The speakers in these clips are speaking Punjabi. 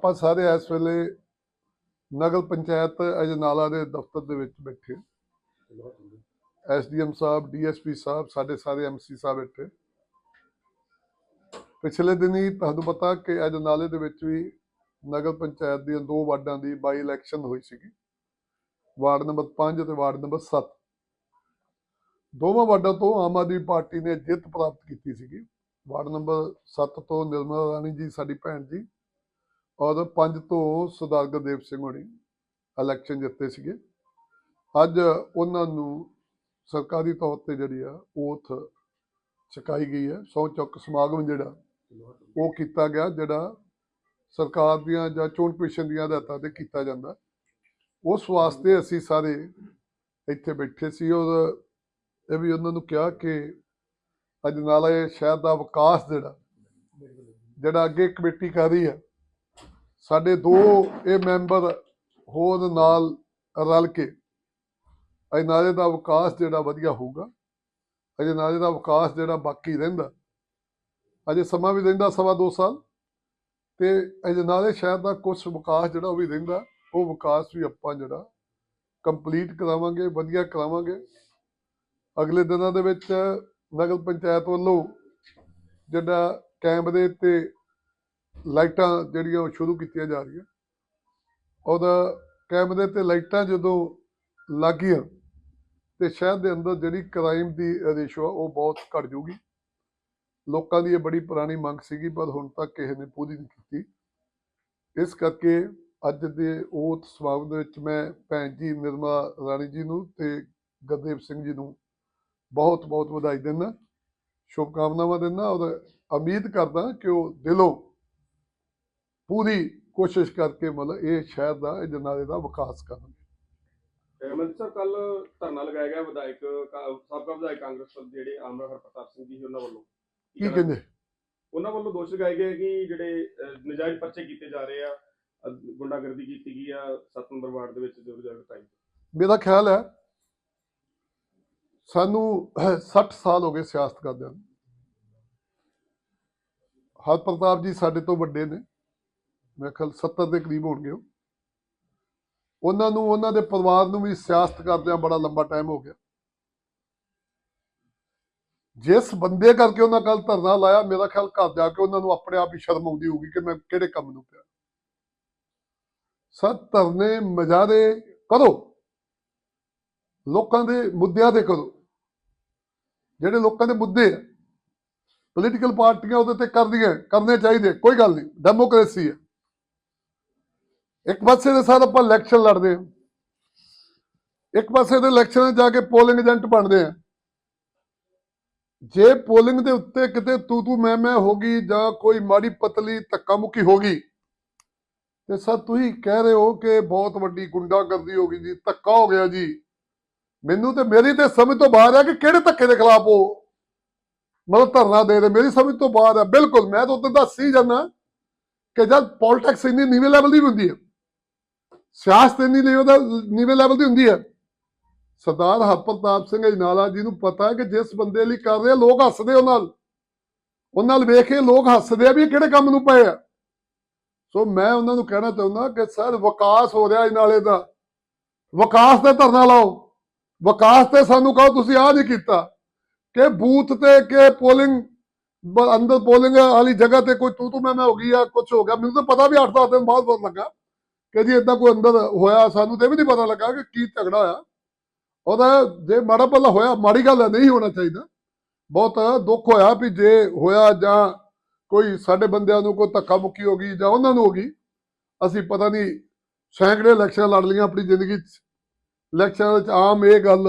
ਆਪਾਂ ਸਾਰੇ ਇਸ ਵੇਲੇ ਨਗਰ ਪੰਚਾਇਤ ਅਜਨਾਲਾ ਦੇ ਦਫ਼ਤਰ ਦੇ ਵਿੱਚ ਬੈਠੇ ਐਸਡੀਐਮ ਸਾਹਿਬ, ਡੀਐਸਪੀ ਸਾਹਿਬ, ਸਾਡੇ ਸਾਰੇ ਐਮਸੀ ਸਾਹਿਬ ਬੈਠੇ ਪਿਛਲੇ ਦਿਨੀ ਤੁਹਾਨੂੰ ਪਤਾ ਕਿ ਅਜਨਾਲੇ ਦੇ ਵਿੱਚ ਵੀ ਨਗਰ ਪੰਚਾਇਤ ਦੀਆਂ ਦੋ ਵਾਰਡਾਂ ਦੀ ਬਾਈ ਇਲੈਕਸ਼ਨ ਹੋਈ ਸੀਗੀ। ਵਾਰਡ ਨੰਬਰ 5 ਤੇ ਵਾਰਡ ਨੰਬਰ 7 ਦੋਵਾਂ ਵਾਰਡਾਂ ਤੋਂ ਆਮ ਆਦਮੀ ਪਾਰਟੀ ਨੇ ਜਿੱਤ ਪ੍ਰਾਪਤ ਕੀਤੀ ਸੀਗੀ। ਵਾਰਡ ਨੰਬਰ 7 ਤੋਂ ਨਿਰਮਲਾ ਰਾਣੀ ਜੀ, ਸਾਡੀ ਭੈਣ ਜੀ ਔਰ 5 ਤੋਂ ਸਰਦਾਰ ਗੁਰਦੇਵ ਸਿੰਘ ਹੋਣੀ ਇਲੈਕਸ਼ਨ ਜਿੱਤੇ ਸੀਗੇ। ਅੱਜ ਉਹਨਾਂ ਨੂੰ ਸਰਕਾਰੀ ਤੌਰ ਤੇ ਜਿਹੜੀ ਆ ਓਥ ਚੁਕਾਈ ਗਈ ਹੈ। ਸੌ ਚੁੱਕ ਸਮਾਗਮ ਜਿਹੜਾ, ਉਹ ਕੀਤਾ ਗਿਆ, ਜਿਹੜਾ ਸਰਕਾਰ ਦੀਆਂ ਜਾਂ ਚੋਣ ਕਮਿਸ਼ਨ ਦੀਆਂ ਹਦਾਇਤਾਂ ਤੇ ਕੀਤਾ ਜਾਂਦਾ। ਉਸ ਵਾਸਤੇ ਅਸੀਂ ਸਾਰੇ ਇੱਥੇ ਬੈਠੇ ਸੀ ਔਰ ਇਹ ਵੀ ਉਹਨਾਂ ਨੂੰ ਕਿਹਾ ਕਿ ਅੱਜ ਨਾਲੇ ਸ਼ਹਿਰ ਦਾ ਵਿਕਾਸ ਜਿਹੜਾ ਜਿਹੜਾ ਅੱਗੇ ਕਮੇਟੀ ਕਰ ਰਹੀ ਹੈ ਸਾਡੇ ਦੋ ਇਹ ਮੈਂਬਰ ਹੋਰ ਨਾਲ ਰਲ ਕੇ ਅੱਜ ਨਾਲੇ ਦਾ ਵਿਕਾਸ ਜਿਹੜਾ ਵਧੀਆ ਹੋਊਗਾ, ਅਜੇ ਨਾਲੇ ਦਾ ਵਿਕਾਸ ਜਿਹੜਾ ਬਾਕੀ ਰਹਿੰਦਾ, ਅਜੇ ਸਮਾਂ ਵੀ ਰਹਿੰਦਾ ਸਵਾ ਦੋ ਸਾਲ ਤੇ ਅਜੇ ਨਾਲੇ ਸ਼ਹਿਰ ਦਾ ਕੁਝ ਵਿਕਾਸ ਜਿਹੜਾ ਉਹ ਵੀ ਰਹਿੰਦਾ, ਉਹ ਵਿਕਾਸ ਵੀ ਆਪਾਂ ਜਿਹੜਾ ਕੰਪਲੀਟ ਕਰਾਵਾਂਗੇ, ਵਧੀਆ ਕਰਾਵਾਂਗੇ। ਅਗਲੇ ਦਿਨਾਂ ਦੇ ਵਿੱਚ ਨਗਰ ਪੰਚਾਇਤ ਵੱਲੋਂ ਜਿਹੜਾ ਕੈਮਰੇ ਤੇ ਲਾਈਟਾਂ ਜਿਹੜੀਆਂ ਉਹ ਸ਼ੁਰੂ ਕੀਤੀਆਂ ਜਾ ਰਹੀਆਂ। ਉਹਦਾ ਕੈਮਰੇ ਤੇ ਲਾਈਟਾਂ ਜਦੋਂ ਲੱਗੀਆਂ, ਤੇ ਸ਼ਹਿਰ ਦੇ ਅੰਦਰ ਜਿਹੜੀ ਕ੍ਰਾਈਮ ਦੀ ਰੇਸ਼ੋ ਉਹ ਬਹੁਤ ਘਟ ਜੂਗੀ ਲੋਕਾਂ ਦੀ ਇਹ ਬੜੀ ਪੁਰਾਣੀ ਮੰਗ ਸੀਗੀ, ਪਰ ਹੁਣ ਤੱਕ ਕਿਸੇ ਨੇ ਪੂਰੀ ਨਹੀਂ ਕੀਤੀ। ਇਸ ਕਰਕੇ ਅੱਜ ਦੇ ਓਥ ਸਮਾਗਮ ਦੇ ਵਿੱਚ ਮੈਂ ਭੈਣ ਜੀ ਨਿਰਮਲਾ ਰਾਣੀ ਜੀ ਨੂੰ ਤੇ ਗੁਰਦੇਵ ਸਿੰਘ ਜੀ ਨੂੰ ਬਹੁਤ ਬਹੁਤ ਵਧਾਈ ਦਿੰਦਾ, ਸ਼ੁਭਕਾਮਨਾਵਾਂ ਦਿੰਦਾ ਔਰ ਉਮੀਦ ਕਰਦਾ ਕਿ ਉਹ ਦਿਲੋਂ ਪੂਰੀ ਕੋਸ਼ਿਸ਼ ਕਰਕੇ ਮਤਲਬ ਇਹ ਸ਼ਹਿਰ ਦਾ ਇਹ ਜਨਾਲੇ ਦਾ ਵਿਕਾਸ ਕਰਨ ਮੰਤਰੀ ਸਾਹਿਬ ਕੱਲ ਧਰਨਾ ਲਗਾਇਆ ਗਿਆ ਵਿਧਾਇਕ ਸਾਬਕਾ ਵਿਧਾਇਕ ਕਾਂਗਰਸ ਦੇ ਜਿਹੜੇ ਆਮਰਾ ਹਰਪ੍ਰਤਾਪ ਸਿੰਘ ਜੀ ਉਹਨਾਂ ਵੱਲੋਂ। ਕੀ ਕਹਿੰਦੇ? ਉਹਨਾਂ ਵੱਲੋਂ ਦੋਸ਼ ਲਗਾਏ ਗਏ ਕਿ ਜਿਹੜੇ ਨਜਾਇਜ਼ ਪਰਚੇ ਕੀਤੇ ਜਾ ਰਹੇ ਆ ਗੁੰਡਾਗਰਦੀ ਕੀਤੀ ਗਈ ਆ 7 ਨੰਬਰ ਵਾਰਡ ਦੇ ਵਿੱਚ ਜੋ ਮੇਰਾ ਖਿਆਲ ਹੈ ਸਾਨੂੰ 60 ਸਾਲ ਹੋ ਗਏ ਸਿਆਸਤ ਕਰਦਿਆਂ ਹਰ ਪ੍ਰਤਾਪ ਜੀ ਸਾਡੇ ਤੋਂ ਵੱਡੇ ਨੇ। ਮੇਰੇ ਖਿਆਲ 70 ਦੇ ਕਰੀਬ ਹੋਣਗੇ ਉਹ। ਉਹਨਾਂ ਨੂੰ, ਉਹਨਾਂ ਦੇ ਪਰਿਵਾਰ ਨੂੰ ਵੀ ਸਿਆਸਤ ਕਰਦਿਆਂ ਬੜਾ ਲੰਬਾ ਟਾਈਮ ਹੋ ਗਿਆ। ਜਿਸ ਬੰਦੇ ਕਰਕੇ ਉਹਨਾਂ ਕੱਲ ਧਰਨਾ ਲਾਇਆ, ਮੇਰਾ ਖਿਆਲ ਘਰ ਜਾ ਕੇ ਉਹਨਾਂ ਨੂੰ ਆਪਣੇ ਆਪ ਹੀ ਸ਼ਰਮ ਆਉਂਦੀ ਹੋਊਗੀ ਕਿ ਮੈਂ ਕਿਹੜੇ ਕੰਮ ਨੂੰ ਪਿਆ। ਸਰ, ਧਰਨੇ ਮਜਾਰੇ ਕਰੋ। ਲੋਕਾਂ ਦੇ ਮੁੱਦਿਆਂ ਤੇ ਕਰੋ। ਜਿਹੜੇ ਲੋਕਾਂ ਦੇ ਮੁੱਦੇ ਆ ਪੋਲੀਟੀਕਲ ਪਾਰਟੀਆਂ ਉਹਦੇ ਤੇ ਕਰਦੀਆਂ ਕਰਨੇ ਚਾਹੀਦੇ ਕੋਈ ਗੱਲ ਨਹੀਂ। ਡੈਮੋਕ੍ਰੇਸੀ ਹੈ ਇੱਕ ਪਾਸੇ ਦੇ ਸਾਥ ਆਪਾਂ ਇਲੈਕਸ਼ਨ ਲੜਦੇ ਹਾਂ। ਇੱਕ ਪਾਸੇ ਦੇ ਇਲੈਕਸ਼ਨ ਜਾ ਕੇ ਪੋਲਿੰਗ ਏਜੰਟ ਬਣਦੇ ਆ ਜੇ ਪੋਲਿੰਗ ਦੇ ਉੱਤੇ ਕਿਤੇ ਤੂ ਤੂ ਮੈਂ ਮੈਂ ਹੋ ਗਈ ਜਾਂ ਕੋਈ ਮਾੜੀ ਪਤਲੀ ਧੱਕਾ ਮੁੱਕੀ ਹੋ ਗਈ, ਤੇ ਸਰ ਤੁਸੀਂ ਕਹਿ ਰਹੇ ਹੋ ਕਿ ਬਹੁਤ ਵੱਡੀ ਗੁੰਡਾਗਰਦੀ ਹੋ ਗਈ ਜੀ, ਧੱਕਾ ਹੋ ਗਿਆ ਜੀ। ਮੈਨੂੰ ਤੇ ਮੇਰੀ ਤੇ ਸਮਝ ਤੋਂ ਬਾਹਰ ਆ ਕਿ ਕਿਹੜੇ ਧੱਕੇ ਦੇ ਖਿਲਾਫ ਉਹ ਮਤਲਬ ਧਰਨਾ ਦੇ ਦੇ, ਮੇਰੀ ਸਮਝ ਤੋਂ ਬਾਹਰ ਆ। ਬਿਲਕੁਲ, ਮੈਂ ਤਾਂ ਉਦੋਂ ਦੱਸ ਹੀ ਜਾਂਦਾ ਕਿ ਜਦ ਪੋਲਿਟਿਕਸ ਇੰਨੀ ਨੀਵੇਂ ਲੈਵਲ ਦੀ ਹੁੰਦੀ ਹੈ। ਸਿਆਸਤ ਇੰਨੀ ਨੀਵੇਂ ਲੈਵਲ ਦੀ ਹੁੰਦੀ ਹੈ। ਸਰਦਾਰ ਹਰਪ੍ਰਤਾਪ ਸਿੰਘ ਅਜਨਾਲਾ ਜੀ ਨੂੰ ਪਤਾ ਹੈ ਕਿ ਜਿਸ ਬੰਦੇ ਲਈ ਕਰ ਰਹੇ ਆ, ਲੋਕ ਹੱਸਦੇ ਉਹਨਾਂ ਨਾਲ। ਉਹਨਾਂ ਨਾਲ ਵੇਖ ਕੇ ਲੋਕ ਹੱਸਦੇ ਆ ਵੀ ਕਿਹੜੇ ਕੰਮ ਨੂੰ ਪਏ ਆ। ਸੋ ਮੈਂ ਉਹਨਾਂ ਨੂੰ ਕਹਿਣਾ ਚਾਹੁੰਦਾ ਕਿ ਸਰ ਵਿਕਾਸ ਹੋ ਰਿਹਾ ਅਜਨਾਲੇ ਦਾ। ਵਿਕਾਸ ਤੇ ਧਰਨਾ ਲਾਓ। ਵਿਕਾਸ ਤੇ ਸਾਨੂੰ ਕਹੋ ਤੁਸੀਂ ਆਹ ਨਹੀਂ ਕੀਤਾ ਕਿ ਬੂਥ ਤੇ ਕਿ ਪੋਲਿੰਗ ਅੰਦਰ ਪੋਲਿੰਗ ਵਾਲੀ ਜਗ੍ਹਾ ਤੇ ਕੋਈ ਤੂੰ ਤੂੰ ਮੈਂ ਮੈਂ ਹੋ ਗਈ ਆ ਕੁਝ ਹੋ ਗਿਆ। ਮੈਨੂੰ ਤਾਂ ਪਤਾ ਵੀ 8-10 ਦਿਨ ਬਾਅਦ ਪਤਾ ਲੱਗਾ। ਕਿ ਜੀ ਇਦਾਂ ਕੋਈ ਅੰਦਰ ਹੋਇਆ, ਸਾਨੂੰ ਤੇ ਵੀ ਨਹੀਂ ਪਤਾ ਲੱਗਾ ਕਿ ਕੀ ਝਗੜਾ ਹੋਇਆ। ਉਹਦਾ ਜੇ ਮਾੜਾ ਭਲਾ ਹੋਇਆ, ਮਾੜੀ ਗੱਲ ਨਹੀਂ ਹੋਣਾ ਚਾਹੀਦਾ। ਬਹੁਤ ਦੁੱਖ ਹੋਇਆ ਵੀ ਜੇ ਹੋਇਆ ਜਾਂ ਕੋਈ ਸਾਡੇ ਬੰਦਿਆਂ ਨੂੰ ਕੋਈ ਧੱਕਾ ਮੁੱਕੀ ਹੋ ਗਈ ਜਾਂ ਉਹਨਾਂ ਨੂੰ ਹੋ ਗਈ, ਅਸੀਂ ਪਤਾ ਨਹੀਂ ਸੈਂਕੜੇ ਇਲੈਕਸ਼ਨ ਲੜ ਲਈਆਂ ਆਪਣੀ ਜ਼ਿੰਦਗੀ 'ਚ। ਇਲੈਕਸ਼ਨ ਵਿੱਚ ਆਮ ਇਹ ਗੱਲ,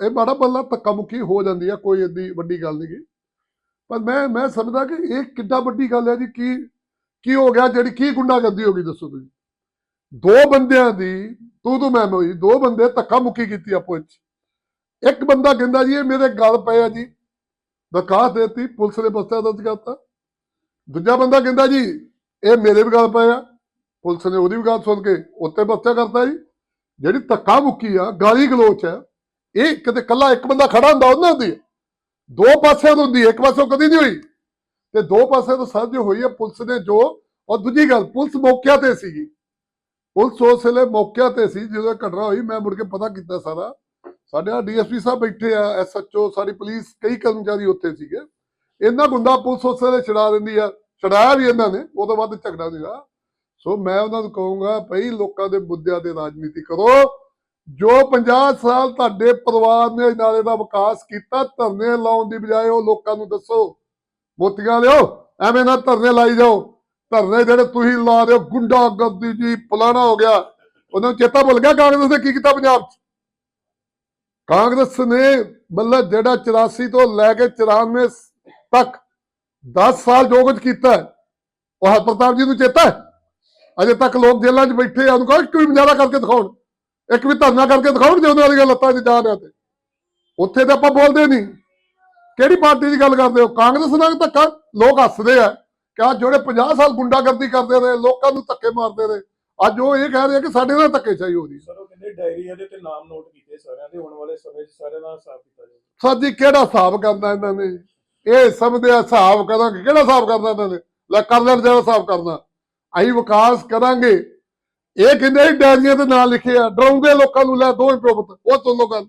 ਇਹ ਮਾੜਾ ਭਲਾ ਧੱਕਾ ਮੁੱਕੀ ਹੋ ਜਾਂਦੀ ਆ, ਕੋਈ ਏਡੀ ਵੱਡੀ ਗੱਲ ਨਹੀਂ ਗੀ। ਪਰ ਮੈਂ ਮੈਂ ਸਮਝਦਾ ਕਿ ਇਹ ਕਿੱਡਾ ਵੱਡੀ ਗੱਲ ਹੈ ਜੀ, ਕੀ ਕੀ ਹੋ ਗਿਆ, ਜਿਹੜੀ ਕੀ ਗੁੰਡਾਗਰਦੀ ਹੋ ਗਈ, ਦੱਸੋ ਤੁਸੀਂ। ਦੋ ਬੰਦਿਆਂ ਦੀ ਤੂੰ ਤੂੰ ਮੈਂ ਹੋਈ ਦੋ ਬੰਦੇ ਧੱਕਾ ਮੁੱਕੀ ਕੀਤੀ ਆਪੋ ਵਿੱਚ। ਇੱਕ ਬੰਦਾ ਕਹਿੰਦਾ ਜੀ ਇਹ ਮੇਰੇ ਗੱਲ ਪਏ ਆ ਜੀ। ਦਰਖਾਸਤ ਦਿੱਤੀ ਪੁਲਿਸ ਨੇ ਬਸਤਾ ਦਰਜ ਕਰਤਾ। ਦੂਜਾ ਬੰਦਾ ਕਹਿੰਦਾ ਜੀ ਇਹ ਮੇਰੇ ਵੀ ਗੱਲ ਪਏ ਆ। ਪੁਲਿਸ ਨੇ ਉਹਦੀ ਵੀ ਗੱਲ ਸੁਣ ਕੇ ਉੱਤੇ ਬਸਤਾ ਕਰਤਾ ਜੀ। ਜਿਹੜੀ ਧੱਕਾ ਮੁੱਕੀ ਆ ਗਾਲੀ ਗਲੋਚ ਹੈ ਇਹ ਕਿਤੇ ਕੱਲਾ ਇੱਕ ਬੰਦਾ ਖੜਾ ਹੁੰਦਾ ਉਹਨਾਂ ਦੀ। ਦੋ ਪਾਸਿਆਂ ਤੋਂ ਹੁੰਦੀ ਹੈ, ਇੱਕ ਪਾਸੋਂ ਕਦੀ ਨਹੀਂ ਹੋਈ। ਤੇ ਦੋ ਪਾਸੇ ਤੋਂ ਸਰ ਹੋਈ ਹੈ ਪੁਲਿਸ ਨੇ ਜੋ ਔਰ ਦੂਜੀ ਗੱਲ ਪੁਲਿਸ ਮੌਕਿਆਂ ਤੇ ਸੀਗੀ। ਪੁਲਿਸ ਉਸ ਵੇਲੇ ਮੌਕਿਆਂ ਤੇ ਸੀ, ਜਦੋਂ ਘਟਨਾ ਹੋਈ, ਮੈਂ ਮੁੜ ਕੇ ਪਤਾ ਕੀਤਾ ਸਾਰਾ। ਸਾਡੇ ਡੀਐਸਪੀ ਸਾਹਿਬ ਬੈਠੇ ਆ ਐਸਐਚਓ ਸਾਡੀ ਪੁਲਿਸ, ਕਈ ਕਰਮਚਾਰੀ ਉੱਥੇ ਸੀਗੇ। ਇਹਨਾਂ ਗੁੰਡਾ ਪੁਲਿਸ ਉਸ ਵੇਲੇ ਛਡਾ ਦਿੰਦੀ ਆ, ਛਡਾਇਆ ਵੀ ਇਹਨਾਂ ਨੇ, ਉਹ ਤੋਂ ਬਾਅਦ ਝਗੜਾ ਸੀਗਾ। ਸੋ ਮੈਂ ਉਹਨਾਂ ਨੂੰ ਕਹੂੰਗਾ, ਭਈ ਲੋਕਾਂ ਦੇ ਮੁੱਦਿਆਂ ਤੇ ਰਾਜਨੀਤੀ ਕਰੋ। ਜੋ 50 ਸਾਲ ਤੁਹਾਡੇ ਪਰਿਵਾਰ ਨੇ ਨਾਲੇ ਦਾ ਵਿਕਾਸ ਕੀਤਾ, ਧਰਨੇ ਲਾਉਣ ਦੀ ਬਜਾਏ ਉਹ ਲੋਕਾਂ ਨੂੰ ਦੱਸੋ। ਮੋਤੀਆਂ ਲਿਓ ਐਵੇਂ ਨਾ ਧਰਨੇ ਲਾਈ ਜਾਓ। ਧਰਨੇ ਜਿਹੜੇ ਤੁਸੀਂ ਲਾ ਰਹੇ ਹੋ ਗੁੰਡਾ ਗਰਦੀ ਜੀ ਪਲਾਣਾ ਹੋ ਗਿਆ। ਉਹਨਾਂ ਨੂੰ ਚੇਤਾ ਭੁੱਲ ਗਿਆ ਕਾਂਗਰਸ ਨੇ ਕੀ ਕੀਤਾ ਪੰਜਾਬ 'ਚ? ਕਾਂਗਰਸ ਨੇ ਮਤਲਬ ਜਿਹੜਾ 84 ਤੋਂ ਲੈ ਕੇ 94 ਤੱਕ 10 ਸਾਲ ਜੋ ਕੁਝ ਕੀਤਾ ਉਹ ਹਰ ਪ੍ਰਤਾਪ ਜੀ ਨੂੰ ਚੇਤਾ ਅਜੇ ਤੱਕ ਲੋਕ ਜੇਲ੍ਹਾਂ 'ਚ ਬੈਠੇ ਆ, ਉਹਨੂੰ ਕਹੋ ਇੱਕ ਵੀ ਮੁਜ਼ਾਹਰਾ ਕਰਕੇ ਦਿਖਾਉਣ। ਇੱਕ ਵੀ ਧਰਨਾ ਕਰਕੇ ਦਿਖਾਉਣ ਜੇ ਉਹਨਾਂ ਦੀਆਂ ਲੱਤਾਂ 'ਚ ਜਾਨ ਆ ਤੇ। ਉੱਥੇ ਤਾਂ ਆਪਾਂ ਬੋਲਦੇ ਨਹੀਂ। ਕਿਹੜੀ ਪਾਰਟੀ ਦੀ ਗੱਲ ਕਰਦੇ ਹੋ? ਕਾਂਗਰਸ ਨਾਲ ਧੱਕਾ ਲੋਕ ਹੱਸਦੇ ਆ। ਕਿ ਆ ਜਿਹੜੇ 50 ਸਾਲ ਗੁੰਡਾਗਰਦੀ ਕਰਦੇ ਰਹੇ ਲੋਕਾਂ ਨੂੰ ਧੱਕੇ ਮਾਰਦੇ ਰਹੇ ਅੱਜ ਉਹ ਇਹ ਕਹਿ ਰਹੇ ਕਿ ਸਾਡੇ ਨਾਲ ਧੱਕੇ ਚਾਹੀ ਹੋ ਰਹੀ ਸਰ ਉਹ ਕਹਿੰਦੇ ਡਾਇਰੀ ਇਹਦੇ ਤੇ ਨਾਮ ਨੋਟ ਕੀਤੇ ਸਾਰਿਆਂ ਦੇ ਆਉਣ ਵਾਲੇ ਸਮੇਂ 'ਚ ਸਾਰਿਆਂ ਦਾ ਹਿਸਾਬ ਕੀਤਾ ਜਾਵੇ ਸਰ ਜੀ ਕਿਹੜਾ ਹਿਸਾਬ ਕਰਨਾ ਇਹਨਾਂ ਨੇ? ਇਹ ਸਮਝਦੇ ਆ ਹਿਸਾਬ ਕਰਾਂਗੇ ਕਿਹੜਾ ਹਿਸਾਬ ਕਰਨਾ ਇਹਨਾਂ ਨੇ? ਲੈ ਕਰ ਲੈਣ ਜਿਹੜਾ ਹਿਸਾਬ ਕਰਨਾ। ਅਸੀਂ ਵਿਕਾਸ ਕਰਾਂਗੇ। ਇਹ ਕਹਿੰਦੇ ਸੀ ਡਾਇਰੀਆਂ ਤੇ ਨਾਂ ਲਿਖੇ ਆ ਡਰਾਉਂਦੇ ਲੋਕਾਂ ਨੂੰ ਲੈ ਦੋ ਪ੍ਰੋਪਤ ਉਹ ਸੁਣੋ ਗੱਲ।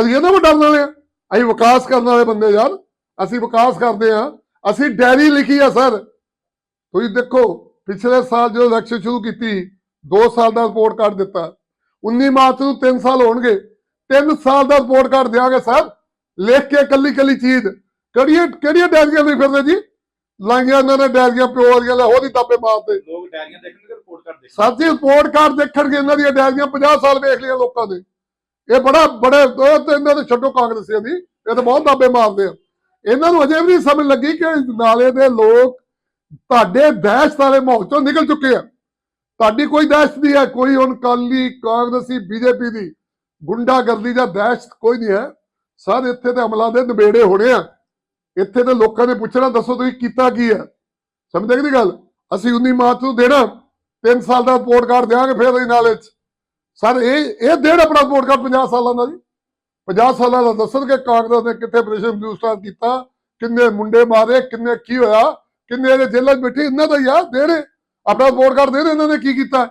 ਅਸੀਂ ਇਹਨਾਂ ਨੂੰ ਡਰਨ ਵਾਲੇ ਆ। ਅਸੀਂ ਵਿਕਾਸ ਕਰਨ ਵਾਲੇ ਬੰਦੇ ਯਾਰ ਅਸੀਂ ਵਿਕਾਸ ਕਰਦੇ ਆ। ਅਸੀਂ ਡਾਇਰੀ ਲਿਖੀ ਆ ਸਰ। ਤੁਸੀਂ ਦੇਖੋ ਪਿਛਲੇ ਸਾਲ ਜਦੋਂ ਇਲੈਕਸ਼ਨ ਸ਼ੁਰੂ ਕੀਤੀ 2 ਸਾਲ ਦਾ ਰਿਪੋਰਟ ਕਾਰਡ ਦਿੱਤਾ। 19 ਮਾਰਚ ਨੂੰ 3 ਸਾਲ ਹੋਣਗੇ। 3 ਸਾਲ ਦਾ ਰਿਪੋਰਟ ਕਾਰਡ ਦਿਆਂਗੇ ਸਰ। ਲਿਖ ਕੇ ਕੱਲੀ ਕੱਲੀ ਚੀਜ਼। ਕਿਹੜੀਆਂ ਕਿਹੜੀਆਂ ਡਾਇਰੀਆਂ ਲਿਖ ਫਿਰਦੇ ਜੀ? ਲਾਈਆਂ ਇਹਨਾਂ ਨੇ ਡਾਇਰੀਆਂ ਪਿਓ ਦੀਆਂ ਲੈ ਉਹਦੀ ਦਾਬੇ ਮਾਰਦੇ। ਲੋਕ ਡਾਇਰੀਆਂ ਦੇਖਣਗੇ ਰਿਪੋਰਟ ਕਰਦੇ ਸਾਥੀ ਰਿਪੋਰਟ ਕਾਰਡ ਦੇਖਣਗੇ ਇਹਨਾਂ ਦੀਆਂ ਡਾਇਰੀਆਂ 50 ਸਾਲ ਵੇਖ ਲਈਆਂ ਲੋਕਾਂ ਨੇ। ਇਹ ਬੜਾ ਬੜੇ ਤੇ ਇਹਨਾਂ ਦੇ ਛੱਡੋ ਕਾਂਗਰਸੀਆਂ ਦੀ। ਇਹ ਤਾਂ ਬਹੁਤ ਦਾਬੇ ਮਾਰਦੇ ਆ। ਇਹਨਾਂ ਨੂੰ ਅਜੇ ਵੀ ਨਹੀਂ ਸਮਝ ਲੱਗੀ ਕਿ ਨਾਲੇ ਦੇ ਲੋਕ ਤੁਹਾਡੇ ਦਹਿਸ਼ਤ ਵਾਲੇ ਮਾਹੌਲ ਚੋਂ ਨਿਕਲ ਚੁੱਕੇ ਆ। ਤੁਹਾਡੀ ਕੋਈ ਦਹਿਸ਼ਤ ਨਹੀਂ ਹੈ, ਕੋਈ ਹੁਣ ਕਾਲੀ, ਕਾਂਗਰਸੀ, ਬੀਜੇਪੀ ਦੀ ਗੁੰਡਾਗਰਦੀ ਜਾਂ ਦਹਿਸ਼ਤ ਕੋਈ ਨਹੀਂ ਹੈ। ਸਰ, ਇੱਥੇ ਤੇ ਅਮਲਾਂ ਦੇ ਨਿਬੇੜੇ ਹੋਣੇ ਆ। ਇੱਥੇ ਤੇ ਲੋਕਾਂ ਨੇ ਪੁੱਛਣਾ, ਦੱਸੋ ਤੁਸੀਂ ਕੀਤਾ ਕੀ ਹੈ? ਸਮਝਦੇ ਕਿ ਨਹੀਂ ਗੱਲ? ਅਸੀਂ 19 ਮਾਰਚ ਨੂੰ ਦੇਣਾ 3 ਸਾਲ ਦਾ ਰਿਪੋਰਟ ਕਾਰਡ ਦਿਆਂਗੇ ਫਿਰ ਅਸੀਂ ਨਾਲੇ ਚ ਸਰ, ਇਹ ਇਹ ਦੇਣ ਆਪਣਾ ਰਿਪੋਰਟ ਕਾਰਡ 50 ਸਾਲਾਂ ਦਾ ਜੀ। 50 ਸਾਲਾਂ ਦਾ ਦੱਸਣ ਕਿ ਕਾਂਗਰਸ ਨੇ ਕਿੱਥੇ ਆਪਰੇਸ਼ਨ ਬਲੂ ਕੀਤਾ, ਕਿੰਨੇ ਮੁੰਡੇ ਮਾਰੇ, ਕਿੰਨੇ ਕੀ ਹੋਇਆ। ਕਿੰਨੇ ਇਹਦੇ ਜੇਲ੍ਹਾਂ 'ਚ ਬੈਠੇ ਇਹਨਾਂ ਦਾ ਯਾਰ ਦੇਣੇ ਆਪਣਾ ਰਿਪੋਰਟ ਕਾਰਡ ਦੇਣ ਇਹਨਾਂ ਨੇ ਕੀ ਕੀਤਾ?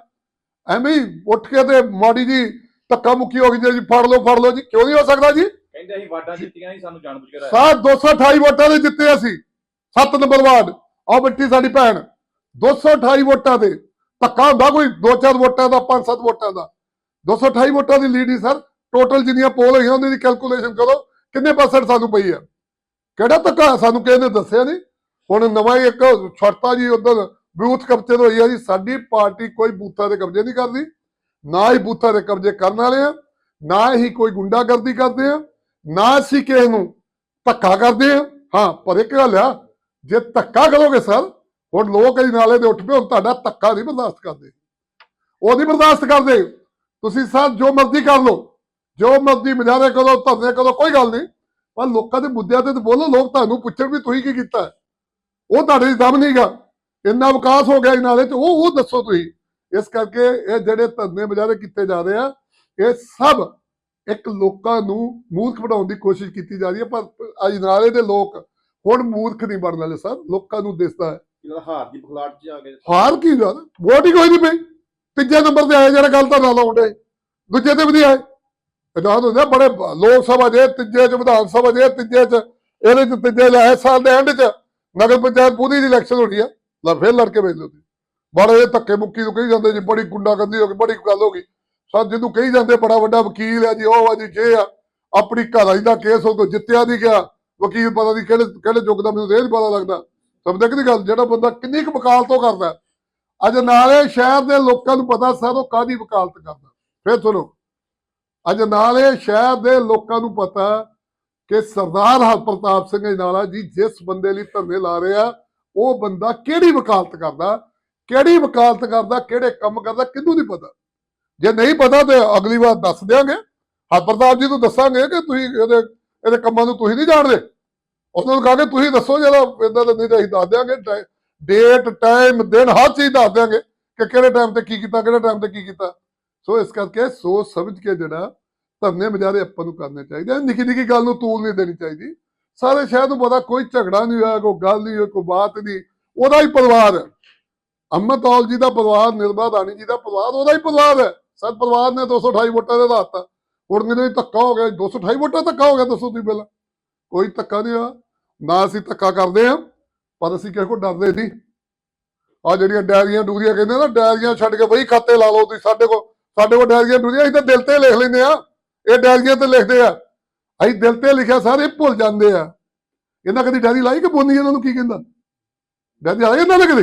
ਐਵੇਂ ਹੀ ਉੱਠ ਕੇ ਤੇ ਮਾੜੀ ਜੀ ਧੱਕਾ ਮੁੱਕੀ ਹੋ ਗਈ ਜੀ ਫੜ ਲਓ ਫੜ ਲਓ ਜੀ। ਕਿਉਂ ਨਹੀਂ ਹੋ ਸਕਦਾ ਜੀ? ਕਹਿੰਦੇ ਅਸੀਂ ਵਾਟਾਂ ਜਿੱਤੀਆਂ ਸੀ ਸਾਨੂੰ ਜਾਣਬੁੱਝ ਕੇ ਰਾਇਆ ਸਾਡ 228 ਵੋਟਾਂ ਦੇ ਜਿੱਤੇ ਅਸੀਂ 7 ਨੰਬਰ ਵਾਰਡ। ਆਹ ਬੱਟੀ ਸਾਡੀ ਭੈਣ। 228 ਵੋਟਾਂ ਦੇ। ਧੱਕਾ ਹੁੰਦਾ ਕੋਈ 2-4 ਵੋਟਾਂ ਦਾ 5-7 ਵੋਟਾਂ ਦਾ। 228 ਵੋਟਾਂ ਦੀ ਲੀਡ ਹੀ ਸਰ ਟੋਟਲ ਜਿੰਨੀਆਂ ਪੋਲ ਹੋਈਆਂ ਉਹਦੀ ਕੈਲਕੂਲੇਸ਼ਨ ਕਰੋ। ਕਿੰਨੇ ਪਰਸੈਂਟ ਸਾਨੂੰ ਪਈ ਆ? ਕਿਹੜਾ ਧੱਕਾ? ਸਾਨੂੰ ਕਿਸੇ ਨੇ ਦੱਸਿਆ ਨਹੀਂ। ਹੁਣ ਨਵਾਂ ਹੀ ਇੱਕ ਛੜਤਾ ਜੀ ਉਧਰ ਬੂਥ ਕਬਜ਼ੇ ਤੋਂ ਹੋਈ ਆ ਜੀ, ਸਾਡੀ ਪਾਰਟੀ ਕੋਈ ਬੂਥਾਂ ਦੇ ਕਬਜ਼ੇ ਨਹੀਂ ਕਰਦੀ, ਨਾ ਹੀ ਬੂਥਾਂ ਦੇ ਕਬਜ਼ੇ ਕਰਨ ਵਾਲੇ ਆ, ਨਾ ਹੀ ਕੋਈ ਗੁੰਡਾਗਰਦੀ ਕਰਦੇ ਆ, ਨਾ ਅਸੀਂ ਕਿਸੇ ਨੂੰ ਧੱਕਾ ਕਰਦੇ ਆ। ਹਾਂ, ਪਰ ਇੱਕ ਗੱਲ ਆ, ਜੇ ਧੱਕਾ ਕਰੋਗੇ ਸਰ, ਹੁਣ ਲੋਕ ਇਹ ਨਾਲੇ ਦੇ ਉੱਠ ਪਏ, ਹੁਣ ਤੁਹਾਡਾ ਧੱਕਾ ਨਹੀਂ ਬਰਦਾਸ਼ਤ ਕਰਦੇ। ਉਹ ਨਹੀਂ ਬਰਦਾਸ਼ਤ ਕਰਦੇ। ਤੁਸੀਂ ਸਰ ਜੋ ਮਰਜ਼ੀ ਕਰ ਲਓ, ਜੋ ਮਰਜ਼ੀ ਮਜਾਰੇ ਕਰੋ, ਧਰਨੇ ਕਰੋ, ਕੋਈ ਗੱਲ ਨਹੀਂ। ਪਰ ਲੋਕਾਂ ਦੇ ਮੁੱਦਿਆਂ ਤੇ ਬੋਲੋ, ਲੋਕ ਤੁਹਾਨੂੰ ਪੁੱਛਣ ਵੀ ਤੁਸੀਂ ਕੀ ਕੀਤਾ ਉਹ ਤੁਹਾਡੇ ਦਮ ਨਹੀਂਗਾ ਇੰਨਾ ਵਿਕਾਸ ਹੋ ਗਿਆ ਇਹ ਨਾਲੇ ਚ ਉਹ ਉਹ ਦੱਸੋ ਤੁਸੀਂ। ਇਸ ਕਰਕੇ ਇਹ ਜਿਹੜੇ ਧਰਨੇ ਮਜਾਰੇ ਕੀਤੇ ਜਾ ਰਹੇ ਆ ਇਹ ਸਭ ਇੱਕ ਲੋਕਾਂ ਨੂੰ ਮੂਰਖ ਬਣਾਉਣ ਦੀ ਕੋਸ਼ਿਸ਼ ਕੀਤੀ ਜਾ ਰਹੀ ਹੈ ਪਰ ਅਜਨਾਲੇ ਦੇ ਲੋਕ ਹੁਣ ਮੂਰਖ ਨਹੀਂ ਬਣਨ ਵਾਲੇ ਸਰ ਲੋਕਾਂ ਨੂੰ ਦਿਸਦਾ ਹੈ। ਹਾਰ ਦੀ ਬਖਲਾਟ 'ਚ ਆ ਗਏ। ਹਾਰ ਕੀ ਯਾਰ ਵੋਟ ਹੀ ਕੋਈ ਨਹੀਂ ਪਈ। ਤੀਜੇ ਨੰਬਰ ਤੇ ਆਏ ਜਿਹੜਾ ਗੱਲ ਤਾਂ ਨਾ ਲਾਉਂਦੇ ਦੂਜੇ ਤੇ ਵੀ ਨਹੀਂ ਆਏ। ਇਦਾਂ ਹੁੰਦਾ ਬੜੇ ਲੋਕ ਸਭਾ ਦੇ ਤੀਜੇ ਚ ਵਿਧਾਨ ਸਭਾ ਦੇ ਤੀਜੇ ਚ ਇਹਦੇ ਚ ਤੀਜੇ ਲੈ ਇਸ ਸਾਲ ਦੇ ਐਂਡ ਚ। ਨਗਰ ਪੰਚਾਇਤ ਪੂਰੀ ਦੀ ਇਲੈਕਸ਼ਨ ਹੋਣੀ ਆ, ਲੈ ਫੇਰ ਲੜ ਕੇ ਵੇਚ ਲਓ ਬੜੇ ਧੱਕੇ ਮੁੱਕੀ ਨੂੰ ਕਹੀ ਜਾਂਦੇ ਜੀ, ਬੜੀ ਗੁੰਡਾਗਰਦੀ ਹੋ ਗਈ, ਬੜੀ ਗੱਲ ਹੋ ਗਈ। ਸਰ, ਜਿਹਨੂੰ ਕਹੀ ਜਾਂਦੇ ਬੜਾ ਵੱਡਾ ਵਕੀਲ ਆ ਜੀ, ਉਹ ਆ ਜੀ, ਜੇ ਆ, ਆਪਣੀ ਘਰ ਦਾ ਕੇਸ ਉਹ ਤੋਂ ਜਿੱਤਿਆ ਨਹੀਂ ਗਿਆ, ਵਕੀਲ ਪਤਾ ਨਹੀਂ ਕਿਹੜੇ ਕਿਹੜੇ ਯੁੱਗ ਦਾ, ਮੈਨੂੰ ਇਹ ਨਹੀਂ ਪਤਾ ਲੱਗਦਾ। ਸਮਝਦੇ ਕਿ ਗੱਲ? ਜਿਹੜਾ ਬੰਦਾ ਕਿੰਨੀ ਕੁ ਵਕਾਲਤ ਉਹ ਕਰਦਾ ਅੱਜ ਨਾਲੇ ਸ਼ਹਿਰ ਦੇ ਲੋਕਾਂ ਨੂੰ ਪਤਾ, ਸਰ, ਉਹ ਕਾਦੀ ਵਕਾਲਤ ਕਰਦਾ। ਫਿਰ ਸੁਣੋ। ਅੱਜ ਨਾਲੇ ਸ਼ਹਿਰ ਦੇ ਲੋਕਾਂ ਨੂੰ ਪਤਾ ਕਿ ਸਰਦਾਰ ਹਰਪ੍ਰਤਾਪ ਸਿੰਘ ਅਜਨਾਲਾ ਜੀ ਜਿਸ ਬੰਦੇ ਲਈ ਧਰਨੇ ਲਾ ਰਿਹਾ ਉਹ ਬੰਦਾ ਕਿਹੜੀ ਵਕਾਲਤ ਕਰਦਾ? ਕਿਹੜੀ ਵਕਾਲਤ ਕਰਦਾ? ਕਿਹੜੇ ਕੰਮ ਕਰਦਾ? ਕਿਹਨੂੰ ਨਹੀਂ ਪਤਾ? ਜੇ ਨਹੀਂ ਪਤਾ ਤੇ ਅਗਲੀ ਵਾਰ ਦੱਸ ਦਿਆਂਗੇ। ਹਰਪ੍ਰਤਾਪ ਜੀ ਨੂੰ ਦੱਸਾਂਗੇ ਕਿ ਤੁਸੀਂ ਇਹਦੇ ਇਹਦੇ ਕੰਮਾਂ ਨੂੰ ਤੁਸੀਂ ਨਹੀਂ ਜਾਣਦੇ। ਉਹਨਾਂ ਨੂੰ ਕਹਾਂਗੇ ਤੁਸੀਂ ਦੱਸੋ ਜਿਹੜਾ ਇਦਾਂ ਦਾ ਨਹੀਂ ਤਾਂ ਅਸੀਂ ਦੱਸ ਦਿਆਂਗੇ। ਡੇਟ, ਟਾਈਮ, ਦਿਨ ਹਰ ਚੀਜ਼ ਦੱਸ ਦਿਆਂਗੇ ਕਿ ਕਿਹੜੇ ਟਾਈਮ ਤੇ ਕੀ ਕੀਤਾ, ਕਿਹੜੇ ਟਾਈਮ ਤੇ ਕੀ ਕੀਤਾ। ਸੋ ਇਸ ਕਰਕੇ ਸੋਚ ਸਮਝ ਕੇ ਜਿਹੜਾ ਧਰਨੇ ਮਜਾਰੇ ਆਪਾਂ ਨੂੰ ਕਰਨੇ ਚਾਹੀਦੇ ਨਿੱਕੀ ਨਿੱਕੀ ਗੱਲ ਨੂੰ ਤੂਲ ਨਹੀਂ ਦੇਣੀ ਚਾਹੀਦੀ। ਸਾਰੇ ਸ਼ਹਿਰ ਨੂੰ ਪਤਾ, ਕੋਈ ਝਗੜਾ ਨਹੀਂ ਹੋਇਆ, ਕੋਈ ਗੱਲ ਨਹੀਂ ਹੋਈ, ਕੋਈ ਬਾਤ ਨਹੀਂ। ਉਹਦਾ ਹੀ ਪਰਿਵਾਰ ਹੈ। ਅਮਰਤੌਲ ਜੀ ਦਾ ਪਰਿਵਾਰ ਨਿਰਮਾ ਰਾਣੀ ਜੀ ਦਾ ਪਰਿਵਾਰ, ਉਹਦਾ ਹੀ ਪਰਿਵਾਰ ਹੈ। ਸਰ, ਪਰਿਵਾਰ ਨੇ 228 ਵੋਟਾਂ ਦੇ ਆਧਾਰ ਤਾਂ ਹੁਣ ਮੈਨੂੰ ਵੀ ਧੱਕਾ ਹੋ ਗਿਆ। 228 ਵੋਟਾਂ ਧੱਕਾ ਹੋ ਗਿਆ, ਦੱਸੋ ਤੁਸੀਂ ਪਹਿਲਾਂ। ਕੋਈ ਧੱਕਾ ਨਹੀਂ ਹੋਇਆ। ਨਾ ਅਸੀਂ ਧੱਕਾ ਕਰਦੇ ਆ ਪਰ ਅਸੀਂ ਕਿਸੇ ਕੋਲ ਡਰਦੇ ਨਹੀਂ। ਆ ਜਿਹੜੀਆਂ ਡਾਇਰੀਆਂ ਡੂਰੀਆਂ ਕਹਿੰਦੇ ਨਾ, ਡਾਇਰੀਆਂ ਛੱਡ ਕੇ ਬਈ ਖਾਤੇ ਲਾ ਲਓ ਤੁਸੀਂ। ਸਾਡੇ ਕੋਲ ਸਾਡੇ ਕੋਲ ਡਾਇਰੀਆਂ ਡੂਰੀਆਂ, ਅਸੀਂ ਤਾਂ ਦਿਲ ਤੇ ਲਿਖ ਲੈਂਦੇ ਆ ਇਹ ਡਾਇਰੀਆਂ ਤੇ ਲਿਖਦੇ ਆ। ਅਸੀਂ ਦਿਲ ਤੇ ਲਿਖਿਆ ਸਾਰੇ ਭੁੱਲ ਜਾਂਦੇ ਆ। ਇਹਨਾਂ ਕਦੀ ਡਾਇਰੀ ਲਾਈ ਕਿ ਬੋਨੀ ਇਹਨਾਂ ਨੂੰ ਕੀ ਕਹਿੰਦਾ? ਡਾਇਰੀ ਆਈ ਇਹਨਾਂ ਨੇ ਕਦੇ?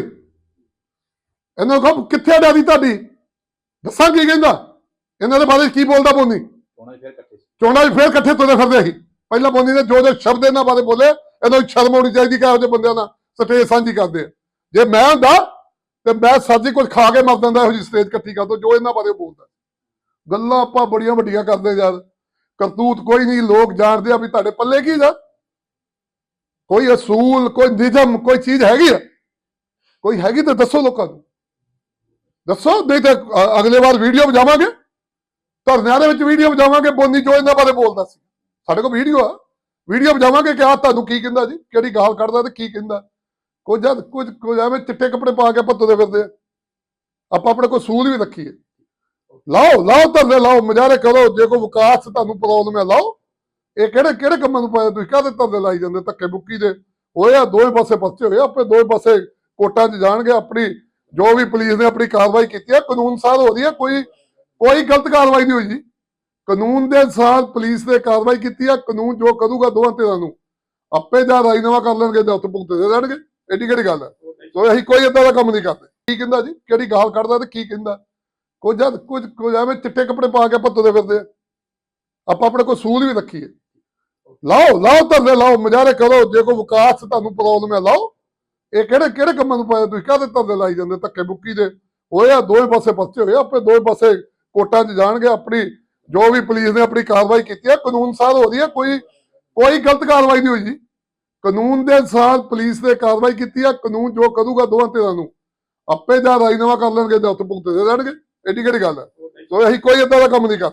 ਇਹਨਾਂ ਕਹੋ ਕਿੱਥੇ ਡਾਇਰੀ ਤੁਹਾਡੀ? ਦੱਸਾਂ ਕੀ ਕਹਿੰਦਾ? ਇਹਨਾਂ ਦੇ ਬਾਰੇ ਕੀ ਬੋਲਦਾ ਬੋਨੀ ਉਹਨਾਂ ਫਿਰ ਇਕੱਠੇ ਚੋਣਾਂ ਫੇਰ ਇਕੱਠੇ ਤੁਰੇ ਫਿਰਦੇ ਸੀ। ਪਹਿਲਾਂ ਬੋਨੀ ਨੇ ਜੋ ਜੋ ਸ਼ਬਦ ਇਹਨਾਂ ਬਾਰੇ ਬੋਲੇ ਇਹਨਾਂ ਨੂੰ ਸ਼ਰਮ ਆਉਣੀ ਚਾਹੀਦੀ ਕਿ ਜਿਹੇ ਬੰਦਿਆਂ ਨਾਲ ਸਟੇਜ ਸਾਂਝੀ ਕਰਦੇ ਆ। ਜੇ ਮੈਂ ਹੁੰਦਾ ਤੇ ਮੈਂ ਸਾਜੀ ਕੁਝ ਖਾ ਕੇ ਮਰ ਦਿੰਦਾ ਇਹੋ ਜਿਹੀ ਸਟੇਜ ਇਕੱਠੀ ਕਰ ਦੋ ਜੋ ਇਹਨਾਂ ਬਾਰੇ ਬੋਲਦਾ। ਗੱਲਾਂ ਆਪਾਂ ਬੜੀਆਂ ਵੱਡੀਆਂ ਕਰਦੇ ਯਾਰ। ਕਰਤੂਤ ਕੋਈ ਨਹੀਂ, ਲੋਕ ਜਾਣਦੇ ਆ ਵੀ ਤੁਹਾਡੇ ਪੱਲੇ ਕੀ ਜਾ ਕੋਈ ਅਸੂਲ, ਕੋਈ ਨਿਯਮ, ਕੋਈ ਚੀਜ਼ ਹੈਗੀ ਆ। ਕੋਈ ਹੈਗੀ ਤਾਂ ਦੱਸੋ ਲੋਕਾਂ ਨੂੰ। ਦੱਸੋ, ਨਹੀਂ ਤਾਂ ਅਗਲੇ ਵਾਰ ਵੀਡੀਓ ਵਜਾਵਾਂਗੇ। ਧਰਨਿਆਂ ਦੇ ਵਿੱਚ ਵੀਡੀਓ ਵਜਾਵਾਂਗੇ, ਬੋਨੀ ਜੋ ਇਹਨਾਂ ਬਾਰੇ ਬੋਲਦਾ ਸੀ। ਸਾਡੇ ਕੋਲ ਵੀਡੀਓ ਆ। ਵੀਡੀਓ ਵਜਾਵਾਂਗੇ ਕਿ ਆ ਤੁਹਾਨੂੰ ਕੀ ਕਹਿੰਦਾ ਜੀ, ਕਿਹੜੀ ਗਾਲ ਕੱਢਦਾ ਤੇ ਕੀ ਕਹਿੰਦਾ। ਕੁਝ ਜਦ ਕੁਝ ਕੁਝ ਐਵੇਂ ਚਿੱਟੇ ਕੱਪੜੇ ਪਾ ਕੇ ਭੱਤਦੇ ਫਿਰਦੇ ਆ। ਆਪਾਂ ਆਪਣੇ ਕੋਲ ਸੂਲ ਵੀ ਰੱਖੀਏ। ਲਾਓ ਲਾਓ ਧਰਨੇ ਲਾਓ ਮੁਜ਼ਾਹਰੇ ਕਰੋ, ਜੇ ਕੋਈ ਵਿਕਾਸ ਤੁਹਾਨੂੰ ਪ੍ਰੋਬਲਮ ਹੈ ਲਾਓ। ਇਹ ਕਿਹੜੇ ਕਿਹੜੇ ਕੰਮਾਂ ਨੂੰ ਪਾਇਆ ਤੁਸੀਂ? ਕਾਹਦੇ ਧਰਨੇ ਲਾਈ ਜਾਂਦੇ? ਧੱਕੇ ਮੁੱਕੀ ਦੇ। ਹੋਏ ਦੋਵੇਂ ਪਾਸੇ ਪਰਚੇ ਹੋਏ ਆਪੇ ਦੋਵੇਂ ਪਾਸੇ ਕੋਟਾਂ 'ਚ ਜਾਣਗੇ, ਆਪਣੀ ਜੋ ਵੀ ਪੁਲਿਸ ਨੇ ਆਪਣੀ ਕਾਰਵਾਈ ਕੀਤੀ ਹੈ ਕਾਨੂੰਨ ਸਾਰ ਹੋ ਰਹੀ ਹੈ ਕੋਈ ਕੋਈ ਗਲਤ ਕਾਰਵਾਈ ਨਹੀਂ ਹੋਈ ਜੀ। ਕਾਨੂੰਨ ਦੇ ਅਨੁਸਾਰ ਪੁਲਿਸ ਨੇ ਕਾਰਵਾਈ ਕੀਤੀ ਹੈ ਕਾਨੂੰਨ ਜੋ ਕਰੂਗਾ ਦੋਵਾਂ ਧਿਰਾਂ ਨੂੰ। ਆਪੇ ਜਾਂ ਰਾਜੀਨਾਮਾ ਕਰ ਲੈਣਗੇ ਜਾਂ ਉੱਥੇ ਭੁਗਤੇ ਦੇ ਦੇਣਗੇ। ਐਡੀ ਕਿਹੜੀ ਗੱਲ ਹੈ ਸੋ ਅਸੀਂ ਕੋਈ ਏਦਾਂ ਦਾ ਕੰਮ ਨਹੀਂ ਕਰਦੇ। ਕੀ ਕਹਿੰਦਾ ਜੀ? ਕਿਹੜੀ ਗਾਲ ਕੱਢਦਾ ਤੇ ਕੀ ਕਹਿੰਦਾ? ਕੁਝ ਜਦ ਕੁਝ ਕੁਝ ਐਵੇਂ ਚਿੱਟੇ ਕੱਪੜੇ ਪਾ ਕੇ ਭੱਤਦੇ ਫਿਰਦੇ ਆ। ਆਪਾਂ ਆਪਣੇ ਕੋਲ ਸੂਲ ਵੀ ਰੱਖੀਏ। ਲਾਓ ਲਾਓ ਧਰਨੇ ਲਾਓ ਮੁਜ਼ਾਹਰੇ ਕਰੋ। ਜੇ ਕੋਈ ਵਿਕਾਸ ਤੁਹਾਨੂੰ ਪ੍ਰੋਬਲਮ ਹੈ ਲਾਓ। ਇਹ ਕਿਹੜੇ ਕਿਹੜੇ ਕੰਮਾਂ ਨੂੰ ਪਾਇਆ ਤੁਸੀਂ? ਕਾਹਦੇ ਧਰਨੇ ਲਾਈ ਜਾਂਦੇ? ਧੱਕੇ ਮੁੱਕੀ ਦੇ। ਹੋਏ ਆ, ਦੋਵੇਂ ਪਾਸੇ ਪਰਚੇ ਹੋਏ ਆਪੇ ਦੋਵੇਂ ਪਾਸੇ ਕੋਟਾਂ 'ਚ ਜਾਣਗੇ। ਆਪਣੀ ਜੋ ਵੀ ਪੁਲਿਸ ਨੇ ਆਪਣੀ ਕਾਰਵਾਈ ਕੀਤੀ ਹੈ ਕਾਨੂੰਨ ਸਾਰ ਹੋ ਰਹੀ ਹੈ ਕੋਈ ਕੋਈ ਗਲਤ ਕਾਰਵਾਈ ਨਹੀਂ ਹੋਈ ਜੀ। ਕਾਨੂੰਨ ਦੇ ਅਨੁਸਾਰ ਪੁਲਿਸ ਨੇ ਕਾਰਵਾਈ ਕੀਤੀ ਹੈ ਕਾਨੂੰਨ ਜੋ ਕਰੂਗਾ ਦੋਵਾਂ ਧਿਰਾਂ ਨੂੰ। ਆਪੇ ਜਾਂ ਰਾਜੀਨਾਮਾ ਕਰ ਲੈਣਗੇ ਜਾਂ ਉੱਥੇ ਭੁਗਤਦੇ ਰਹਿਣਗੇ ਐਡੀ ਕਿਹੜੀ ਗੱਲ ਹੈ? ਸੋ ਅਸੀਂ ਕੋਈ ਏਦਾਂ ਦਾ ਕੰਮ ਨਹੀਂ ਕਰ